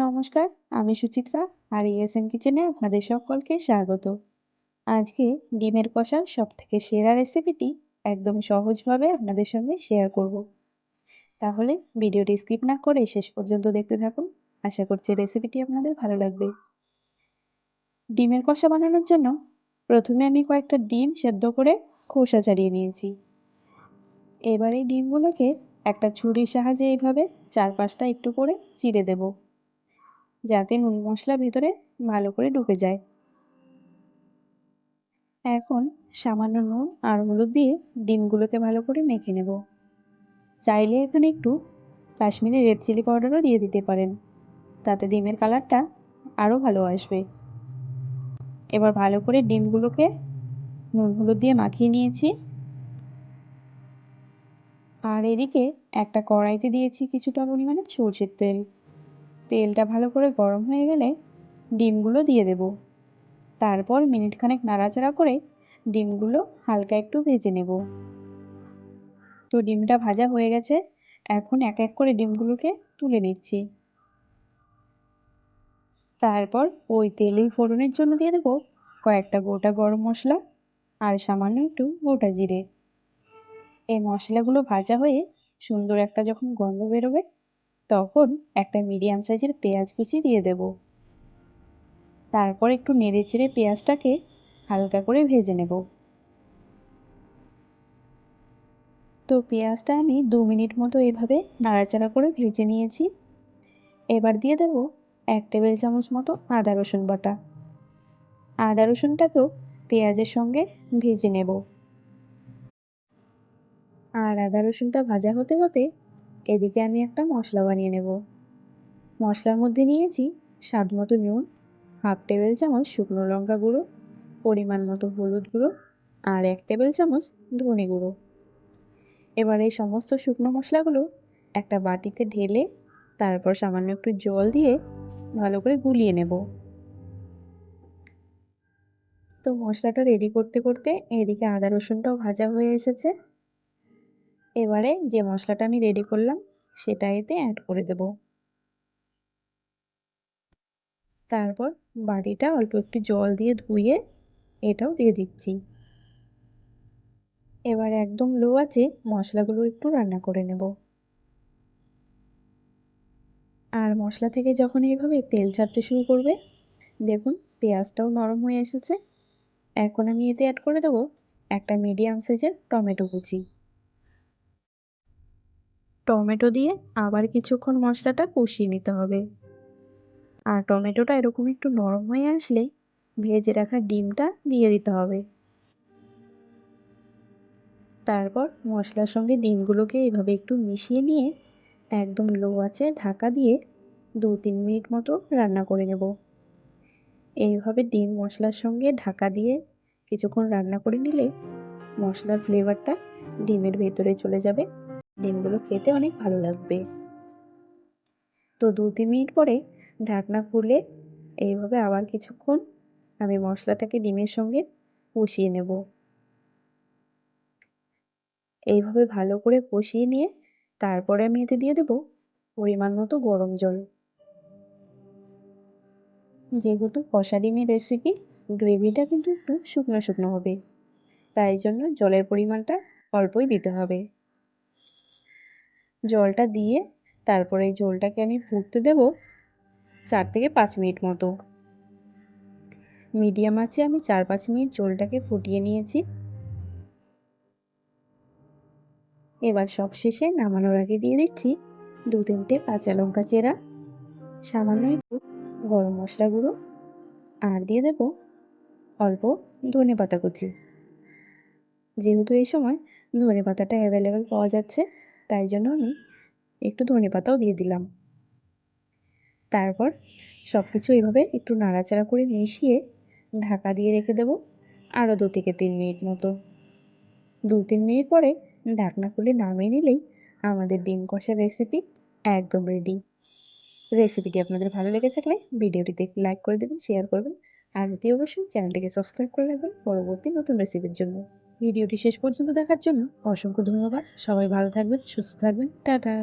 নমস্কার, আমি সুচিত্রা আর ইএসএম কিচেনে আপনাদের সকলকে স্বাগত। আজকে ডিমের কষার সব থেকে সেরা রেসিপিটি একদম সহজভাবে আপনাদের সঙ্গে শেয়ার করব। তাহলে ভিডিওটি স্কিপ না করে শেষ পর্যন্ত দেখতে থাকুন। আশা করছি রেসিপিটি আপনাদের ভালো লাগবে। ডিমের কষা বানানোর জন্য প্রথমে আমি কয়েকটা ডিম সেদ্ধ করে খোসা ছাড়িয়ে নিয়েছি। এবার এই ডিমগুলোকে একটা ছুরির সাহায্যে এইভাবে চারপাশটা একটু করে চিড়ে দেব। যাতে নুন মশলা ভেতরে ভালো করে ঢুকে যায়। এখন সামান্য নুন আর হলুদ দিয়ে ডিমগুলোকে ভালো করে মেখে নেব। চাইলে এখানে একটু কাশ্মীরি রেড চিলি পাউডারও দিয়ে দিতে পারেন। তাতে ডিমের কালারটা আরও ভালো আসবে। এবার ভালো করে ডিমগুলোকে নুন হলুদ দিয়ে মাখিয়ে নিয়েছি। আর এদিকে একটা কড়াইতে দিয়েছি কিছুটা পরিমাণে সর্ষের তেল। তেলটা ভালো করে গরম হয়ে গেলে ডিমগুলো দিয়ে দেব। তারপর মিনিট খানেক নাড়াচাড়া করে ডিমগুলো হালকা একটু ভেজে নেব। তো ডিমটা ভাজা হয়ে গেছে, এখন এক এক করে ডিমগুলোকে তুলে নিচ্ছি। তারপর ওই তেলেই ফোড়নের জন্য দিয়ে দেবো কয়েকটা গোটা গরম মশলা আর সামান্য একটু গোটা জিরে। এই মশলাগুলো ভাজা হয়ে সুন্দর একটা যখন গন্ধ বেরোবে তখন একটা মিডিয়াম সাইজের পেঁয়াজ কুচি দিয়ে দেব। তারপর একটু নেড়ে চেড়ে পেঁয়াজটাকে হালকা করে ভেজে নেব। তো পেঁয়াজটা আমি দু মিনিট মতো এভাবে নাড়াচাড়া করে ভেজে নিয়েছি। এবার দিয়ে দেব এক টেবিল চামচ মতো আদা রসুন বাটা। আদা রসুনটাকেও পেঁয়াজের সঙ্গে ভেজে নেব। আর আদা রসুনটা ভাজা হতে হতে এদিকে আমি একটা মশলা বানিয়ে নেব। মশলার মধ্যে নিয়েছি স্বাদ মতো নুন, হাফ টেবিল চামচ শুকনো লঙ্কা গুঁড়ো, পরিমাণ মতো হলুদ গুঁড়ো আর এক টেবিল চামচ ধনে গুঁড়ো। এবার এই সমস্ত শুকনো মশলাগুলো একটা বাটিতে ঢেলে তারপর সামান্য একটু জল দিয়ে ভালো করে গুলিয়ে নেব। তো মশলাটা রেডি করতে করতে এদিকে আদা রসুনটাও ভাজা হয়ে এসেছে। এবারে যে মশলাটা আমি রেডি করলাম, সেটা এতে অ্যাড করে দেব। তারপর বাটিটা অল্প একটু জল দিয়ে ধুয়ে এটাও দিয়ে দিচ্ছি। এবার একদম লো আছে মশলাগুলো একটু রান্না করে নেব। আর মশলা থেকে যখন এইভাবে তেল ছাড়তে শুরু করবে, দেখুন পেঁয়াজটাও নরম হয়ে এসেছে। এখন আমি এতে অ্যাড করে দেবো একটা মিডিয়াম সাইজের টমেটো কুচি। টমেটো দিয়ে আবার কিছুক্ষণ মশলাটা কষিয়ে নিতে হবে। আর টমেটোটা এরকম একটু নরম হয়ে আসলে ভেজে রাখা ডিমটা দিয়ে দিতে হবে। তারপর মশলার সঙ্গে ডিমগুলোকে এভাবে একটু মিশিয়ে নিয়ে একদম লো আছে ঢাকা দিয়ে দু তিন মিনিট মতো রান্না করে নেব। এইভাবে ডিম মশলার সঙ্গে ঢাকা দিয়ে কিছুক্ষণ রান্না করে নিলে মশলার ফ্লেভারটা ডিমের ভেতরে চলে যাবে। ডিমগুলো খেতে অনেক ভালো লাগবে। তো দু তিন মিনিট পরে ঢাকনা খুলে এইভাবে আবার কিছুক্ষণ আমি মশলাটাকে ডিমের সঙ্গে কষিয়ে নেব। এইভাবে ভালো করে কষিয়ে নিয়ে তারপরে আমি এতে দিয়ে দেব পরিমাণ মতো গরম জল। যেহেতু কষা ডিমের রেসিপি গ্রেভিটা কিন্তু একটু শুকনো শুকনো হবে। তাই জন্য জলের পরিমাণটা অল্পই দিতে হবে। জলটা দিয়ে তারপরে এই ঝোলটাকে আমি ফুটতে দেব চার থেকে পাঁচ মিনিট মতো। মিডিয়াম আছে আমি চার পাঁচ মিনিট ঝোলটাকে ফুটিয়ে নিয়েছি। এবার সব শেষে নামানোর আগে দিয়ে দিচ্ছি দু তিনটে কাঁচা লঙ্কা চেরা, সামান্য একটু গরম মশলা গুঁড়ো আর দিয়ে দেব অল্প ধনে পাতা কুচি। যেহেতু এই সময় ধনে পাতাটা অ্যাভেলেবেল পাওয়া যাচ্ছে তাই জন্য আমি একটু ধনে পাতাও দিয়ে দিলাম। তারপর সব কিছু এভাবে একটু নাড়াচাড়া করে মিশিয়ে ঢাকা দিয়ে রেখে দেবো আরও দু থেকে তিন মিনিট মতো। দু তিন মিনিট পরে ঢাকনা খুলে নামিয়ে নিলেই আমাদের ডিম কষা রেসিপি একদম রেডি রেসিপিটি আপনাদের ভালো লেগে থাকলে ভিডিওটিতে লাইক করে দেবেন শেয়ার করবেন আর অতি অবশ্যই চ্যানেলটিকে সাবস্ক্রাইব করে রাখবেন পরবর্তী নতুন রেসিপির জন্য। ভিডিওটি শেষ পর্যন্ত দেখার জন্য অসংখ্য ধন্যবাদ। সবাই ভালো থাকবেন সুস্থ থাকবেন। টাটা।